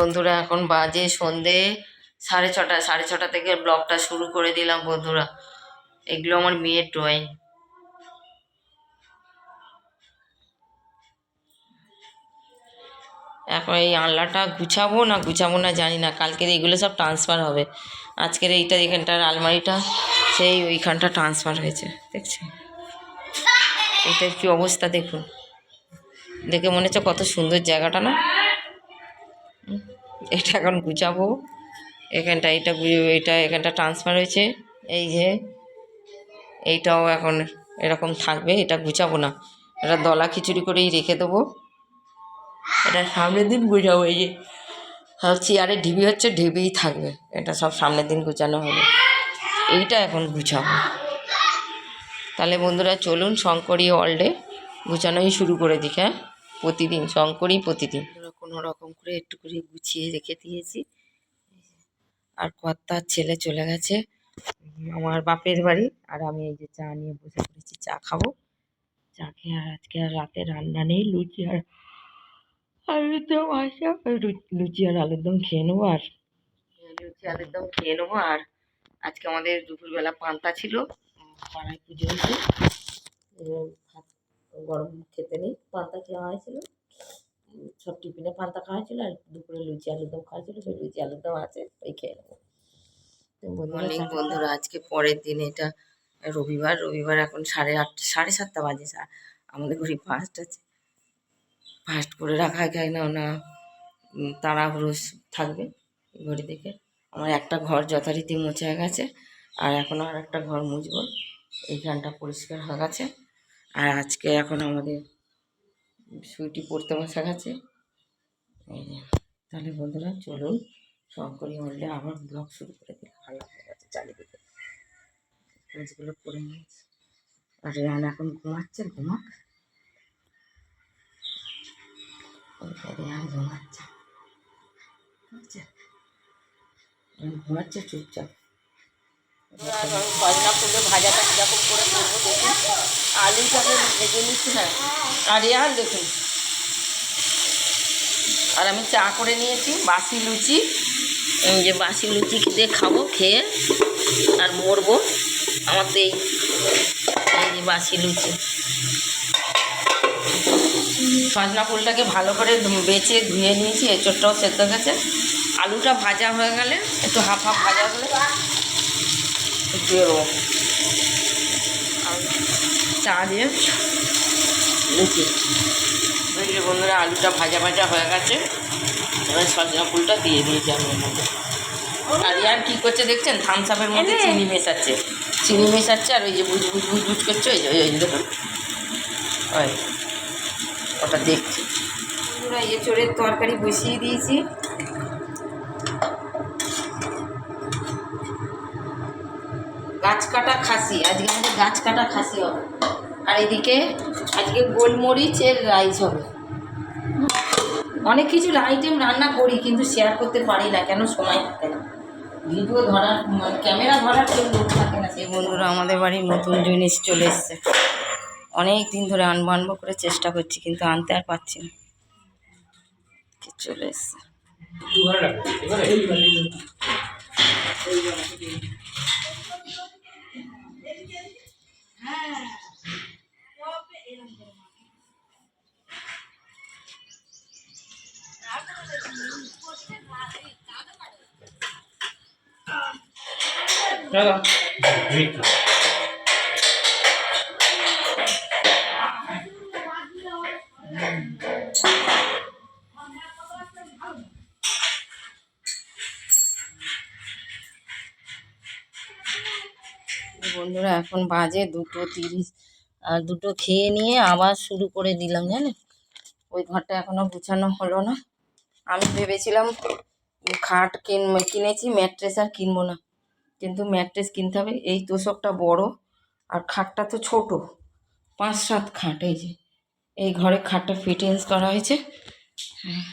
বন্ধুরা, এখন বাজে সন্ধে সাড়ে ছটা সাড়ে ছটা থেকে ব্লগটা শুরু করে দিলাম বন্ধুরা। এগুলো আমার মেয়ের ড্রয়িং। এখন এই আনলাটা গুছাবো না গুছাবো না জানি না, কালকের এগুলো সব ট্রান্সফার হবে। আজকের এইটা, এখানটার আলমারিটা, সেই ওইখানটা ট্রান্সফার হয়েছে, দেখছেন? এটার কি অবস্থা দেখুন। দেখে মনে হচ্ছে কত সুন্দর জায়গাটা না? এটা এখন গুছাবো। এখানটা এটা এটা এখানটা ট্রান্সফার হয়েছে। এই যে, এইটাও এখন এরকম থাকবে, এটা গুছাবো না। এটা দলা খিচুড়ি করেই রেখে দেবো। এটা সামনের দিন গুছাবো, এই যে। চেয়ারে ঢিবি হচ্ছে, ঢিবিই থাকবে। এটা সব সামনের দিন গুছানো হবে। এইটা এখন গুছাবো। তাহলে বন্ধুরা, চলুন শঙ্করী অলডে গুছানোই শুরু করে দিক হ্যাঁ? প্রতিদিন শঙ্করই প্রতিদিন। কোনো রকম করে একটু করে গুছিয়ে রেখে দিয়েছি। আর কর্তার ছেলে চলে গেছে, আমার বাপের বাড়ি। আর আমি এই যে চা নিয়ে বসে পড়েছি, চা খাব। চা খেয়ে আর আজকে আর রাতে রান্না নেই, লুচি আর আলুর দম আসা লুচি আর আলুর দম খেয়ে নেব আর। লুচি আলুর দম খেয়ে নেব আর আজকে আমাদের দুপুরবেলা পান্তা ছিল, পাড়ায় পুজো হয়েছে। গরম খেতে নেই, পান্তা খাওয়া হয়েছিল। সব টিফিনে পান্তা খাওয়া হয়েছিল আর দুপুরে লুচি আলুর দম খাওয়া ছিল সেই লুচি আলুর দম আছে ওই খেয়ে নেব। অনেক বন্ধুরা আজকে পরের দিন এটা রবিবার রবিবার এখন সাড়ে আটটা সাড়ে সাতটা বাজে সা- আমাদের ঘড়ি ফার্স্ট আছে। ফার্স্ট করে রাখা যায় না না উম, তাড়াহুড়ো থাকবে ঘড়ি দেখে। আমার একটা ঘর যথারীতি মুছে গেছে আর এখন আর একটা ঘর মুছবো এইখানটা পরিষ্কার হয়ে গেছে। আর আজকে এখন আমাদের সুইটি পড়তে বসে গেছে। তাহলে বন্ধুরা চলুন, শঙ্করী মল্লে আবার ব্লগ শুরু করে দিল ভালো হয়ে গেছে চারিদিকে। কাজগুলো করে নিয়েছি। আর রেহান এখন ঘুমাচ্ছে, ঘুমাক। ঘুমাচ্ছে। চুপচাপ। ফুলের ভাজাটা কীরকম করে না আর রেহান দেখুন আর আমি চা করে নিয়েছি, বাসি লুচি যে বাসি লুচি দিয়ে খাব, খেয়ে আর মরবো। আমার তো এই এই বাসি লুচি সজনা ফুলটাকে ভালো করে বেছে ধুয়ে নিয়েছি এঁচোড়টাও সেদ্ধ হয়ে গেছে, আলুটা ভাজা হয়ে গেলে একটু হাফ হাফ ভাজা হলে এরকম আর চা দিয়ে। লুচি বুঝলি বন্ধুরা আলুটা ভাজা ভাজা হয়ে গেছে। এবার সজনা ফুলটা দিয়ে দিয়েছি আমি মধ্যে। আর ইয়ার কী করছে দেখছেন? থামস আপের মধ্যে চিনি মেশাচ্ছে। চিনি মেশাচ্ছে আর ওই যে বুঝ বুঝ বুঝ বুঝ করছে ওই ওই ওই দেখুন। ওই ওটা দেখছি। বন্ধুরা এঁচড়ের তরকারি বসিয়ে দিয়েছি। গাছ কাটা খাসি, আজকে আমাদের গাছ কাটা খাসি হবে। আর এদিকে আজকে গোলমরিচের রাইস হবে। অনেক কিছু আইটেম রান্না করি, কিন্তু শেয়ার করতে পারি না, কেন সময় থাকে না। ভিডিও ধরার ক্যামেরা ধরার কেউ লোক থাকে না, সেই বন্ধুরা আমাদের বাড়ির নতুন জিনিস চলে এসছে। অনেক দিন ধরে আনব আনব করে চেষ্টা করছি, কিন্তু আনতে আর পারছি না। চলে এসছে? Vai lá. Vem cá. বন্ধুরা এখন বাজে দুটো তিরিশ। আর দুটো খেয়ে নিয়ে আবার শুরু করে দিলাম জানেন ওই ঘরটা এখনও গুছানো হলো না। আমি ভেবেছিলাম খাট কিন কিনেছি ম্যাট্রেস আর কিনবো না। কিন্তু ম্যাট্রেস কিনতে হবে। এই তোষকটা বড় আর খাটটা তো ছোট। পাঁচ সাত খাট এই যে। এই ঘরে খাটটা ফিটিংস করা হয়েছে। হ্যাঁ,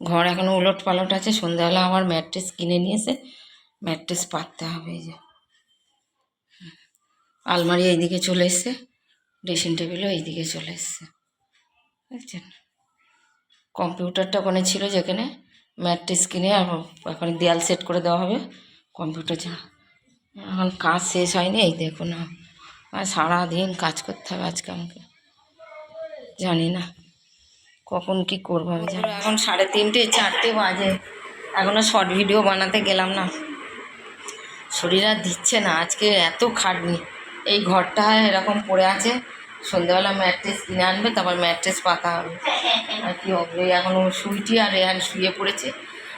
ঘর এখনও উলট পালট আছে। সন্ধ্যাবেলা আবার ম্যাট্রেস কিনে নিয়ে এসে ম্যাট্রেস পাততে হবে এই যে। আলমারি এইদিকে চলে এসছে ড্রেসিং টেবিলও এইদিকে চলে এসছে। বুঝছেন কম্পিউটারটা ওখানে ছিল যেখানে ম্যাট্রেস কিনে এখন দেয়াল সেট করে দেওয়া হবে কম্পিউটার যা এখন কাজ শেষ হয়নি, এই দেখো না। আর সারাদিন কাজ করতে হবে আজকে আমাকে। জানি না কখন কি করব আমি জানি এখন সাড়ে তিনটে, চারটে বাজে। এখনও শর্ট ভিডিও বানাতে গেলাম না। শরীর আর দিচ্ছে না। আজকে এত খাটনি। এই ঘরটা এরকম পড়ে আছে। সন্ধ্যেবেলা ম্যাট্রেস কিনে আনবে, তারপর ম্যাট্রেস পাতা হবে। আর কি হবে? এখন ও সুইটি আর রেহান শুয়ে পড়েছে।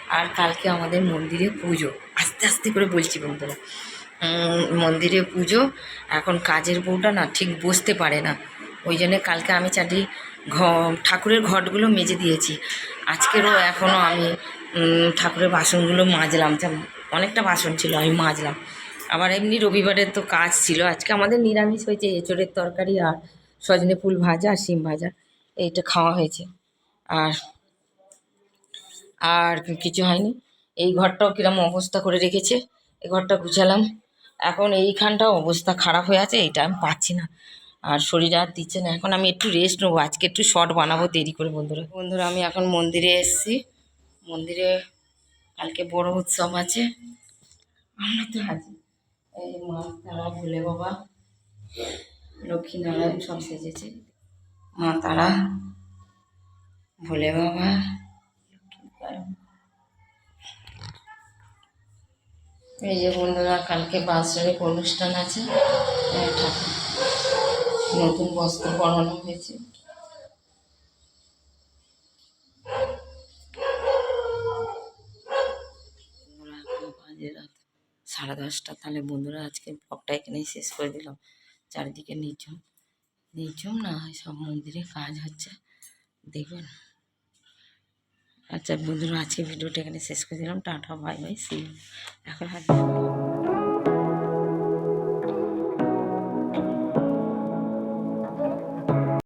আর কালকে আমাদের মন্দিরে পুজো। আস্তে আস্তে করে বলছি বন্ধুরা। মন্দিরে পুজো। এখন কাজের বউটা না ঠিক বসতে পারে না। ওই জন্যে কালকে আমি চাটি ঘ ঠাকুরের ঘটগুলো মেজে দিয়েছি। আজকেরও এখনও আমি ঠাকুরের বাসনগুলো মাজলাম। অনেকটা বাসন ছিল, আমি মাজলাম। আবার এমনি রবিবারের তো কাজ ছিল। আজকে আমাদের নিরামিষ হয়েছে, এঁচড়ের তরকারি আর সজনে ফুল ভাজা আর শিম ভাজা। এইটা খাওয়া হয়েছে। আর আর কিছু হয়নি। এই ঘরটাও কিরম অবস্থা করে রেখেছে, এই ঘরটা গুছালাম। এখন এইখানটাও অবস্থা খারাপ হয়ে আছে, এইটা আমি পাচ্ছি না। আর শরীর আর দিচ্ছে না। এখন আমি একটু রেস্ট নেব। আজকে একটু শর্ট বানাবো দেরি করে, বন্ধুরা। বন্ধুরা, আমি এখন মন্দিরে এসেছি। মন্দিরে কালকে বড় উৎসব আছে। আমরা তো আছি এই যে মা তারা ভোলে বাবা। লক্ষ্মীনারায়ণ সব সেজেছে। মা তারা ভোলে বাবা। এই যে বন্ধুরা, কালকে বাৎসরিক অনুষ্ঠান আছে। এই ঠাকুর। নতুন বস্ত্র পরানো হয়েছে বন্ধুরা, এখন বাজে রাত সাড়ে দশটা। তাহলে বন্ধুরা আজকে ব্লগটা এখানেই শেষ করে দিলাম। চারিদিকে নিচুম নিচুম না হয় সব মন্দিরে কাজ হচ্ছে। দেখবেন আচ্ছা বন্ধুরা, আজকে ভিডিওটা এখানে শেষ করে দিলাম। টাটা, বাই বাই সি এখন হাত